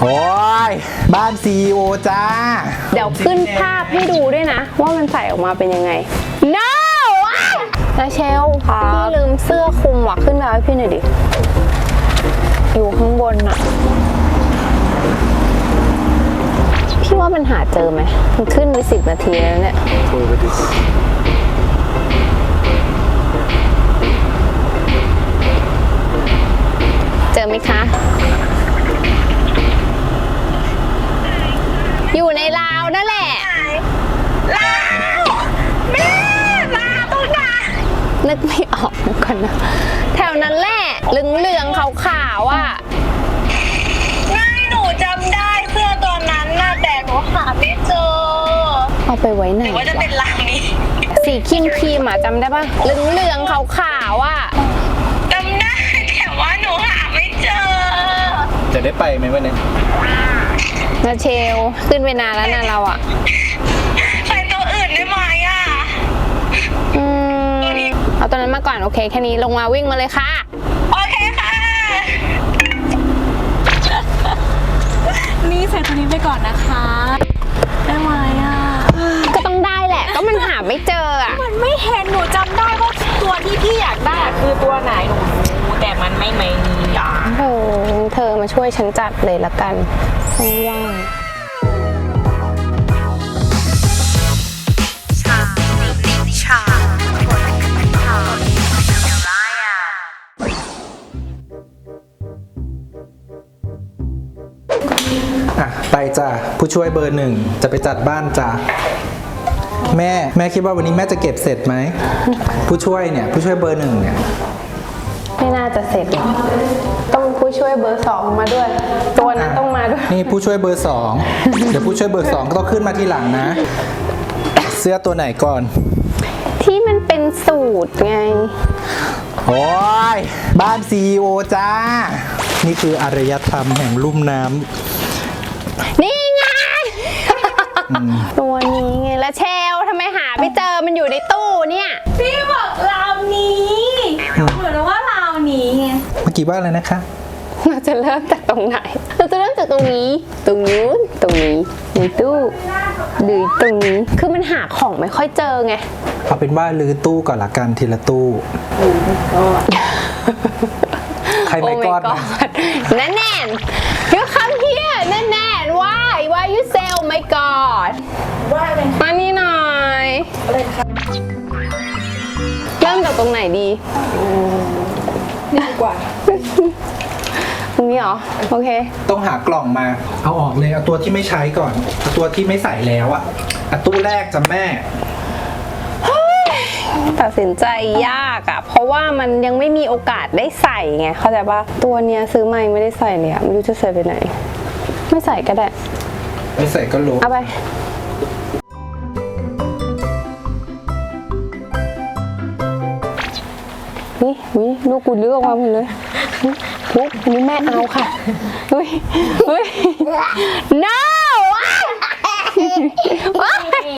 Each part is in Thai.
โอ้ยบ้านซีโอจ้า เดี๋ยวขึ้นภาพให้ดูด้วยนะ ว่ามันใส่ออกมาเป็นยังไง no ว้ายนาเชลพี่ลืมเสื้อคลุมว่ะขึ้นมาให้พี่หน่อยดิ อยู่ข้างบนอะพี่ว่ามันหาเจอไหม มันขึ้นไปสิบนาทีแล้วเนี่ยเจอไหมคะ นึกไม่ออกเหมือนกันนะ แถวนั้นแหละเหลืองเหลืองๆขาวๆอะง่ายหนูจำได้เสื้อตัวนั้นน่ะแต่หนูหาไม่เจอ เอาไปไว้ไหนหรือว่าจะเป็นลาวนี้ สีครีมครีมๆอะจำได้ปะเหลืองเหลืองๆขาวๆอะจำได้แต่ว่าหนูหาไม่เจอ จะได้ไปไหมวันนี้นาเชล ขึ้นไปนานแล้วนะเราอะ เอาตัวนั้นมาก่อนโอเคแค่นี้ลงมาวิ่งมาเลยค่ะ โอเคค่ะ นี่ใส่ตัวนี้ไปก่อนนะคะ ได้ไหมอะ ก็ต้องได้แหละ ก็มันหาไม่เจออะ มันไม่เห็นหนูจำได้ว่าตัวที่พี่อยากได้อะคือตัวไหนหนูรู้แต่มันไม่มีอะเออเธอมาช่วยฉันจัดเลยละกันว่างอะ ไปจ้าผู้ช่วยเบอร์หนึ่งจะไปจัดบ้านจ้าแม่แม่คิดว่าวันนี้แม่จะเก็บเสร็จไหม ผู้ช่วยเนี่ยผู้ช่วยเบอร์หนึ่งเนี่ยๆไม่น่าจะเสร็จหรอกต้องผู้ช่วยเบอร์สองมาด้วย ตัวนั้นต้องมาด้วย นี่ผู้ช่วยเบอร์สองเดี๋ยวผู้ช่วยเบอร์สองก็ต้องขึ้นมาทีหลังนะ เสื้อตัวไหนก่อน ที่มันเป็นสูตรไง โอ้ยบ้านซีโอจ้า นี่คืออารยธรรมแห่งลุ่มน้ นี่ไง ตัวนี้ไงแล้วเชลทำไมหาไม่เจอมันอยู่ในตู้เนี่ยพี่บอกราวนี้เหมือนว่าราวนี้ไงำเมื่อกี้ว่าอะไรนะคะ เราจะเริ่มจากตรงไหน เราจะเริ่มจากตรงนี้ ตรงนู้นตรงนี้ในตู้หรือตรงนี้คือมันหาของไม่ค่อยเจอไงเอาเป็นว่าลื้อตู้ก่อนละกันทีละตู้ใครไม่กอดโอ้นะ my god นั่นแน่น you come here นั่นแน่น why why you say oh my god มานี่หน่อยเริ่มจากตรงไหนดี ดีกว่า ตรงนี้เหรอ โอเค ต้องหากล่องมา เอาออกเลย เอาตัวที่ไม่ใช้ก่อน เอาตัวที่ไม่ใส่แล้วอะเอาตู้แรกจ้ะแม่ ตัดสินใจยากอะเพราะว่ามันยังไม่มีโอกาสได้ใส่ไง เข้าใจปะตัวเนี้ยซื้อใหม่ไม่ได้ใส่เลยอะไม่รู้จะใส่ไปไหน ไม่ใส่ก็ได้ ไม่ใส่ก็รู้เอาไปนี่วิลูกกูเลือกมาหมดเลยลูกอันนี้แม่เอาค่ะเฮ้ยเฮ้ย no ว้าย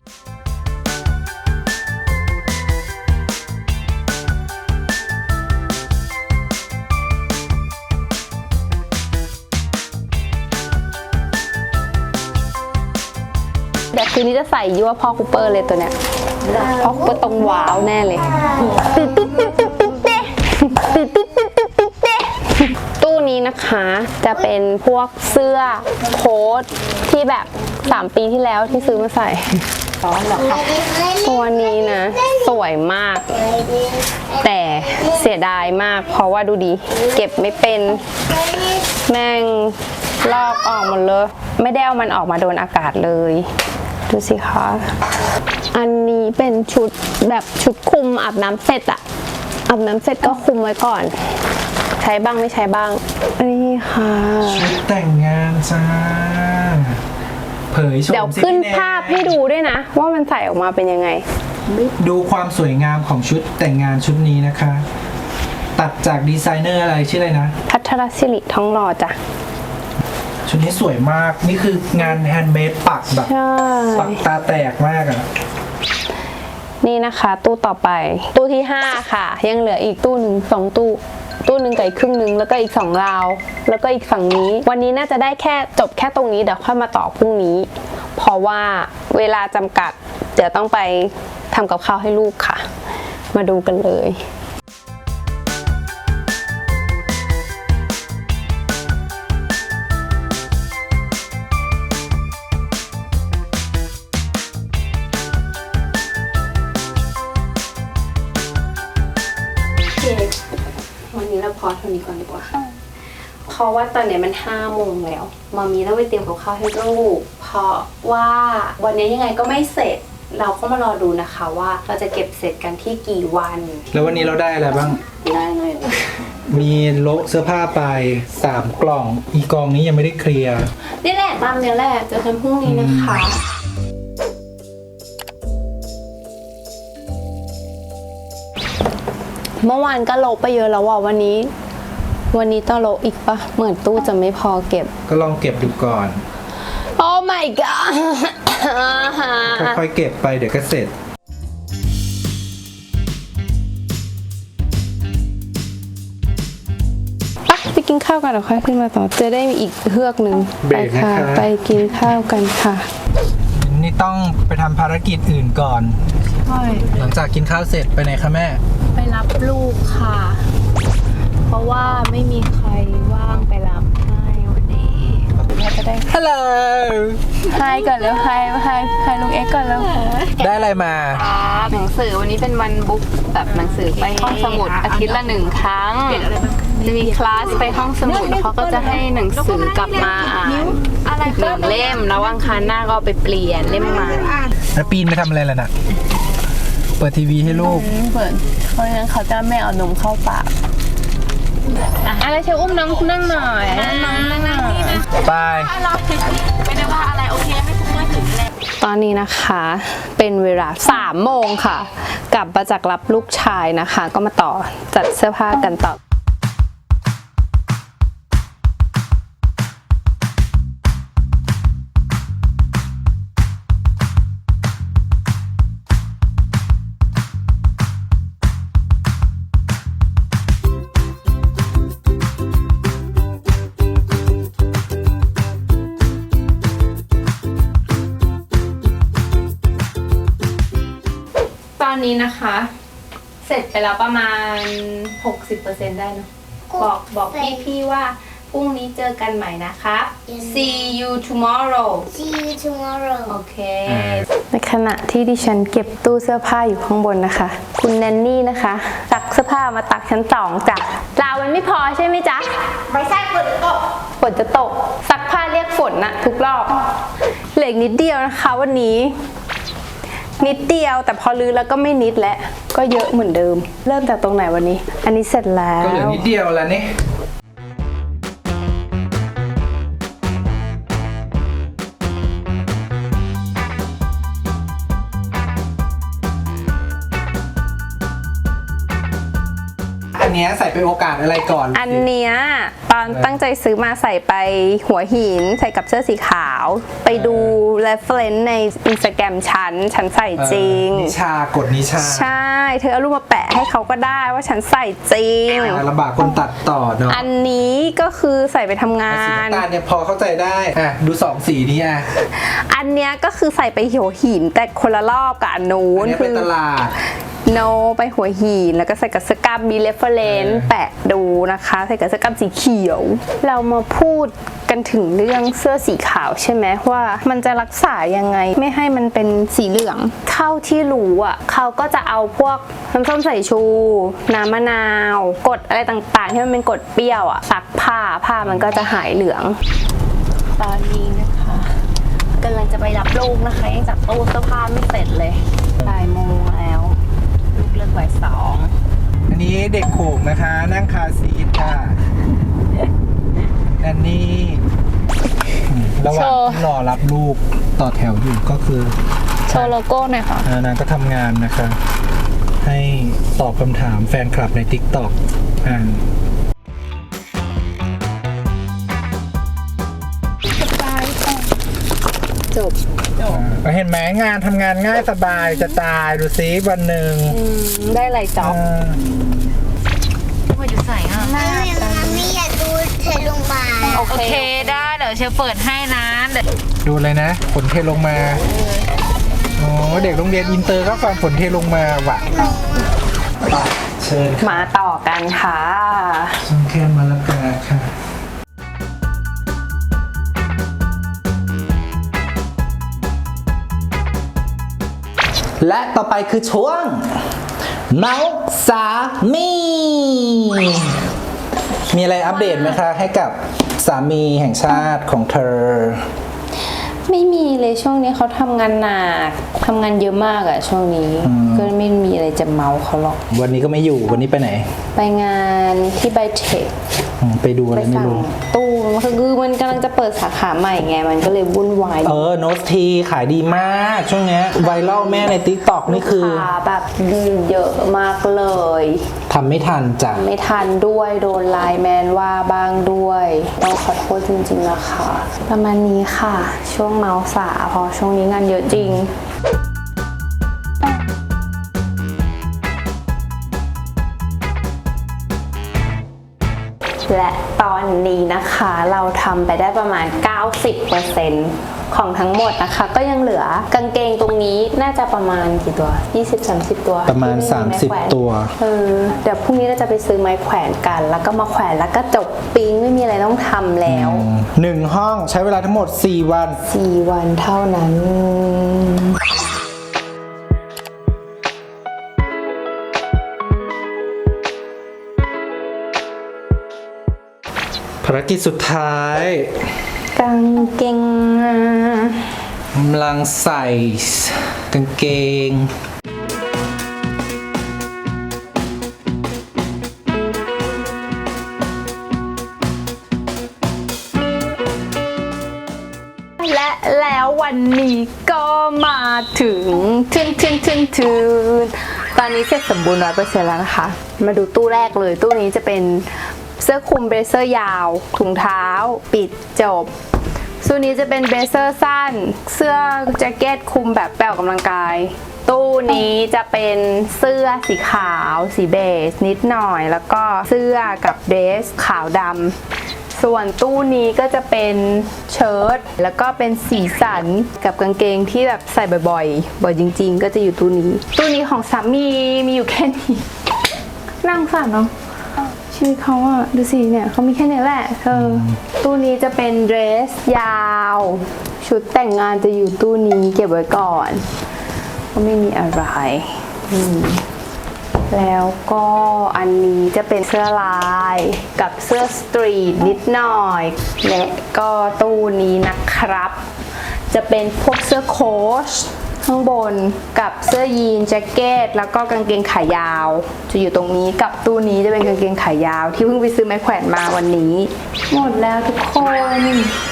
คืนนี้จะใส่ยั่วพ่อคูเปอร์เลยตัวเนี้ยพ่อคูเปอร์ต้องว้าวแน่เลยตู้นี้นะคะจะเป็นพวกเสื้อโค้ทที่แบบ 3 ปีที่แล้วที่ซื้อมาใส่ตัวนี้นะ สวยมาก แต่เสียดายมาก เพราะว่าดูดีเก็บไม่เป็น แม่งลอกออกหมดเลย ไม่ได้เอามันออกมาโดนอากาศเลย ดูสิคะ อันนี้เป็นชุดแบบชุดคลุมอาบน้ำเสร็จอะอาบน้ำเสร็จก็คลุมไว้ก่อน ใช้บ้างไม่ใช้บ้างนี่ค่ะ ชุดแต่งงานจ้า เผยโฉมเดี๋ยวสิขึ้นพี่แภาพให้ดูด้วยนะ ว่ามันใส่ออกมาเป็นยังไง ดูความสวยงามของชุดแต่งงานชุดนี้นะคะ ตัดจากดีไซเนอร์อะไรชื่ออะไรนะ พัทรศิริทองหล่อจ้ะ ชุดนี้สวยมาก นี่คืองานแฮนด์เมดปักแบบใช่ ปักตาแตกมากอะนี่นะคะ ตู้ต่อไป ตู้ที่ 5 ค่ะ ยังเหลืออีกตู้หนึ่งสองตู้ ตู้หนึ่งกับอีกครึ่งหนึ่งแล้วก็อีกสองราว แล้วก็อีกฝั่งนี้ วันนี้น่าจะได้แค่จบแค่ตรงนี้เดี๋ยวค่อยมาต่อพรุ่งนี้ เพราะว่าเวลาจำกัด เดี๋ยวต้องไปทำกับข้าวให้ลูกค่ะ มาดูกันเลย ราะว่าตอนเนี้ยมันห้าโมงแล้วมามีต้องไปเตรียมกับข้าวให้ลูก เพราะว่าวันนี้ยังไงก็ไม่เสร็จ เราก็มารอดูนะคะว่าเราจะเก็บเสร็จกันที่กี่วันแล้ววันนี้เราได้อะไรบ้าง ได้เลยมีโละเสื้อผ้าไปสามกล่อง อีกล่องนี้ยังไม่ได้เคลียร์ นี่แหละตามเนี้ยแหละเจอกันพรุ่งนี้นะคะ เมื่อวานก็โลไปเยอะแล้วว่ะวันนี้ วันนี้ต้องโลอีกปะเหมือนตู้จะไม่พอเก็บ ก็ลองเก็บดูก่อน โอ้ my god ค่อยๆเก็บไปเดี๋ยวก็เสร็จ ไปไปกินข้าวกันเดี๋ยวค่อยขึ้นมาต่อ จะได้มีอีกเฮือกหนึ่งเบไปรกนะคะ ค่ะ ไปกินข้าวกันค่ะ นี่ต้องไปทำภารกิจอื่นก่อนใช่หลังจากกินข้าวเสร็จไปไหนคะแม่ ไปรับลูกค่ะเพราะ ว่าไม่มีใครว่างไปรับให้วันนี้แม่จะได้ฮัลโหล ไฮก่อนแล้วไฮไฮไฮลุงเอ็กซ์ก่อนแล้วได้อะไรมา หนังสือวันนี้เป็นวันบุ๊กแบบหนังสือไปห้องสมุดอาทิตย์ละหนึ่งครั้งจะมีคลาสไปห้องสมุดแล้วเขาก็จะให้หนังสือกลับมาอ่านหนึ่งเล่มแล้ววังคารหน้าก็เอาไปเปลี่ยนเล่มใหม่แล้วปีนไปทำอะไรล่ะน่ะ เปิดทีวีให้ลูก เปิดเพราะงั้นเขาจะไม่เอานมเข้าปาก อะไรเชอุ้มน้องนั่งหน่อยนั่งน้องนั่งหน่อยไปไม่ได้ว่าอะไรโอเคไม่คุ้มไม่ถึงแล้วตอนนี้นะคะเป็นเวลา3โมงค่ะ กลับมาจากรับลูกชายนะคะ ก็มาต่อจัดเสื้อผ้ากันต่อ นนี้นะคะ เสร็จไปแล้วประมาณ 60%ได้เนอะบอกบอกพี่พี่ๆว่าพรุ่งนี้เจอกันใหม่นะคะ see you tomorrow See you tomorrow. โอเค ในขณะที่ดิฉันเก็บตู้เสื้อผ้าอยู่ข้างบนนะคะ คุณแนนนี่นะคะ ตักเสื้อผ้ามาตักชั้นสองจ้ะราวมันไม่พอใช่ไหมจ๊ะไม่ใช่ฝนตกฝนจะตกซักผ้าเรียกฝนนะทุกรอบเหลืออีกนิดเดียวนะคะวันนี้ นิดเดียวแต่พอลื้อแล้วก็ไม่นิดแล้วก็เยอะเหมือนเดิม เริ่มจากตรงไหนวันนี้ อันนี้เสร็จแล้วก็เหลือนิดเดียวแล้วนี่ นเนี้ยใส่เป็นโอกาสอะไรก่อน อันเนี้ยตอนตั้งใจซื้อมาใส่ไปหัวหินใส่กับเสื้อสีขาว ไปดู reference ใน Instagram ฉัน ฉันใส่จริงเออนิชากดนิชาใช่ เธอเอารูปมาแปะให้เขาก็ได้ว่าฉันใส่จริงลำบากคนตัดต่อเนาะอันนี้ก็คือใส่ไปทำงาสีน น้ำตาลเนี่ยพอเข้าใจได้อะดูสองสีนี้อะอันเนี้ยก็คือใส่ไปหัวหินแต่คนละรอบกับอันนู้อันนเนี้ยคืเป็นตลาด โนไปหัวหินแล้วก็ใส่กับสกัมมีเรฟเฟรนซ์เออแปะดูนะคะ ใส่กับสกัมสีเขียว เรามาพูดกันถึงเรื่องเสื้อสีขาวใช่ไหมว่า มันจะรักษายังไง ไม่ให้มันเป็นสีเหลืองเท่าที่รู้อะเขาก็จะเอาพวกน้ำส้มสายชู น้ำมะนาวกรดอะไรต่างๆ ที่มันเป็นกรดเปรี้ยวอะซักผ้าผ้ามันก็จะหายเหลือง ตอนนี้นะคะกำลังจะไปรับลูกนะคะยังจัดตู้เสื้อผ้าไม่เสร็จเลยบ่ายโมงแล้วลูกเลิก บ่ายสองอันนี้เด็กโขงนะคะ นั่งคาร์ซีทค่ะ อันนี้อืมระหว่างที่รอรับลูกต่อแถวอยู่ก็คือโชว์โลโก้หน่อยค่ะอ่านางก็ทำงานนะคะ ให้ตอบคำถามแฟนคลับใน t ิ k t o k อ่านจบ อ่าเห็นไหมงานทำงานง่ายสบายจะตายดูซิวันหนึ่งได้ไรจ็อบอ่าเปิดอยู่ใส่อะแม่ไม่อยากดูเธอลงมาโอเคได้เดี๋ยวเชฟเปิดให้นะเดี๋ยวดูเลยนะฝนเทลงมาโอ้เด็กโรงเรียนอินเตอร์ก็ฟังฝนเทลงมาว่ะไปเชิญมาต่อกันค่ะช่องแค่มาละกาค่ะ และต่อไปคือช่วงเมาส์สามี มีอะไรอัปเดตไหมคะให้กับสามีแห่งชาติของเธอ ไม่มีเลยช่วงนี้เขาทำงานหนักทำงานเยอะมากอะช่วงนี้ ก็ไม่มีอะไรจะเมาเขาหรอก วันนี้ก็ไม่อยู่วันนี้ไปไหน ไปงานที่ไบเทคอืมไปดูอะไปไรไม่สั่งรู้ตู้มัน คือมันกำลังจะเปิดสาขาใหม่ไง มันก็เลยวุ่นวายเออโนสทีขายดีมาก ช่วงเนี้ยไวรัลแม่ใน t ิ k t o k นี่คือขาแบบเยอะมากเลยทำไม่ทันจ้ะไม่ทันด้วยโดนไลน์แมนว่าบ้างด้วยต้องขอโทษจริงๆนะคะ ประมาณนี้ค่ะ ช่วงเมาสาเพอช่วงนี้งานเยอะจริง และตอนนี้นะคะเราทำไปได้ประมาณ 90%ของทั้งหมดนะคะ ก็ยังเหลือกางเกงตรงนี้น่าจะประมาณกี่ตัว 20-30 ตัวประมาณ ที่ไไแขวน30 ตัว เออเดี๋ยวพรุ่งนี้เราจะไปซื้อไม้แขวนกัน แล้วก็มาแขวนแล้วก็จบปิ้งไม่มีอะไรต้องทำแล้ว หนึ่งห้องใช้เวลาทั้งหมด 4 วัน 4 วันเท่านั้น ภารกิจสุดท้ายกางเกงกำลังใส่กางเกงและแล้ววันนี้ก็มาถึงทึนทึนทึนทึนตอนนี้เสร็จสมบูรณ์ร้อยเปอร์เซ็นต์แล้วนะคะ มาดูตู้แรกเลย ตู้นี้จะเป็น เสื้อคลุมเบรเซอร์ยาว ถุงเท้า ปิดจบส่วนนี้จะเป็นเบรเซอร์สั้น เสื้อแจ็คเก็ตคลุมแบบแปลออกกำลังกาย ตู้นี้จะเป็นเสื้อสีขาว สีเบจนิดหน่อย แล้วก็เสื้อกับเดรสขาวดำส่วนตู้นี้ก็จะเป็นเชิ้ตแล้วก็เป็นสีสันกับกางเกงที่แบบใส่บ่อยๆ บ่อยจริง ๆ ก็จะอยู่ตู้นี้ ตู้นี้ของสามีมีอยู่แค่นี้นั่งฝันเนาะ ชีวิตเขาอะดูสิเนี่ยเขามีแค่นี้แหละเธออตู้นี้จะเป็นเดรส ยาว ชุดแต่งงานจะอยู่ตู้นี้เก็บไว้ก่อนก็ไม่มีอะไรอืมแล้วก็อันนี้จะเป็นเสื้อลายกับเสื้อสตรีทนิดหน่อย และก็ตู้นี้นะครับ จะเป็นพวกเสื้อโค้ช ข้างบนกับเสื้อยีนแจ็คเก็ต แล้วก็กางเกงขายาว จะอยู่ตรงนี้กับตู้นี้จะเป็นกางเกงขายาว ที่เพิ่งไปซื้อไม้แขวนมาวันนี้ หมดแล้วทุกคน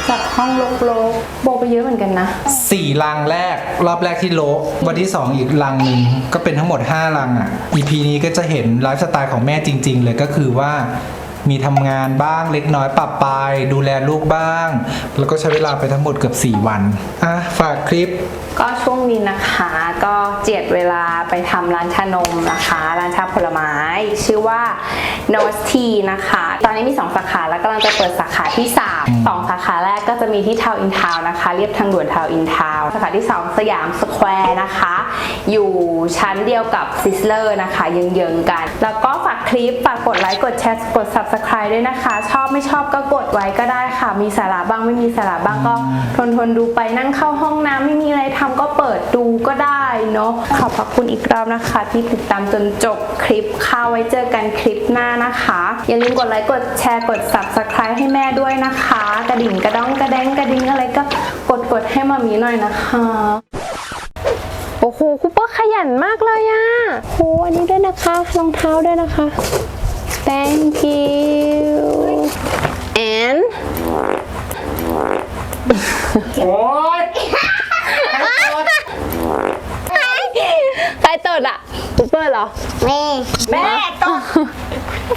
จากห้องลกๆโบไปเยอะเหมือนกันนะ4ลังแรกรอบแรกที่โละวันที่ 2 อีกลังหนึ่งก็เป็นทั้งหมด 5 ลังอะ EP นี้ก็จะเห็นไลฟ์สไตล์ของแม่จริง ๆ เลยก็คือว่ามีทำงานบ้างเล็กน้อยปรับไปดูแลลูกบ้าง แล้วก็ใช้เวลาไปทั้งหมดเกือบ 4 วันอะฝากคลิป ก็ช่วงนี้นะคะก็เจียดเวลาไปทำร้านชานมนะคะ ร้านชาผลไม้ ชื่อว่า n o s t e นะคะ ตอนนี้มี 2 สาขาแล้วกำลังจะเปิดสาขาที่ 3 2 สาขาแรกก็จะมีที่ทาวอินทาวนะคะ เรียบทางด่วนทาวอินทาวสาขาที่ 2 สยามสแควร์นะคะ อยู่ชั้นเดียวกับซิสเลอร์นะคะเยื้องๆกัน แล้วก็ฝากคลิปฝากกดไลค์กดแชร์กด subscribe ด้วยนะคะ ชอบไม่ชอบก็กดไว้ก็ได้ค่ะ มีสาระบ้างไม่มีสาระบ้างก็ทนทนๆดูไปนั่งเข้าห้องน้ำไม่มีอะไรทำก็เปิดดูก็ได้เนาะขอบพระคุณอีกรอบนะคะ ที่ติดตามจนจบคลิปค่ะไว้เจอกันคลิปหน้านะคะ อย่าลืมกดไลค์กดแชร์กด subscribe ให้แม่ด้วยนะคะ กระดิ่งกระดองกระแดงกระดิ่งอะไรก็กดกดให้มามีหน่อยนะคะโอ้โหคูเปอร์ขยันมากเลยอะโหอันนี้ด้วยนะคะรองเท้าด้วยนะคะ thank you and โอ๊ย ร์ล่ะซูเปอร์เหรอ แม่ แม่ตก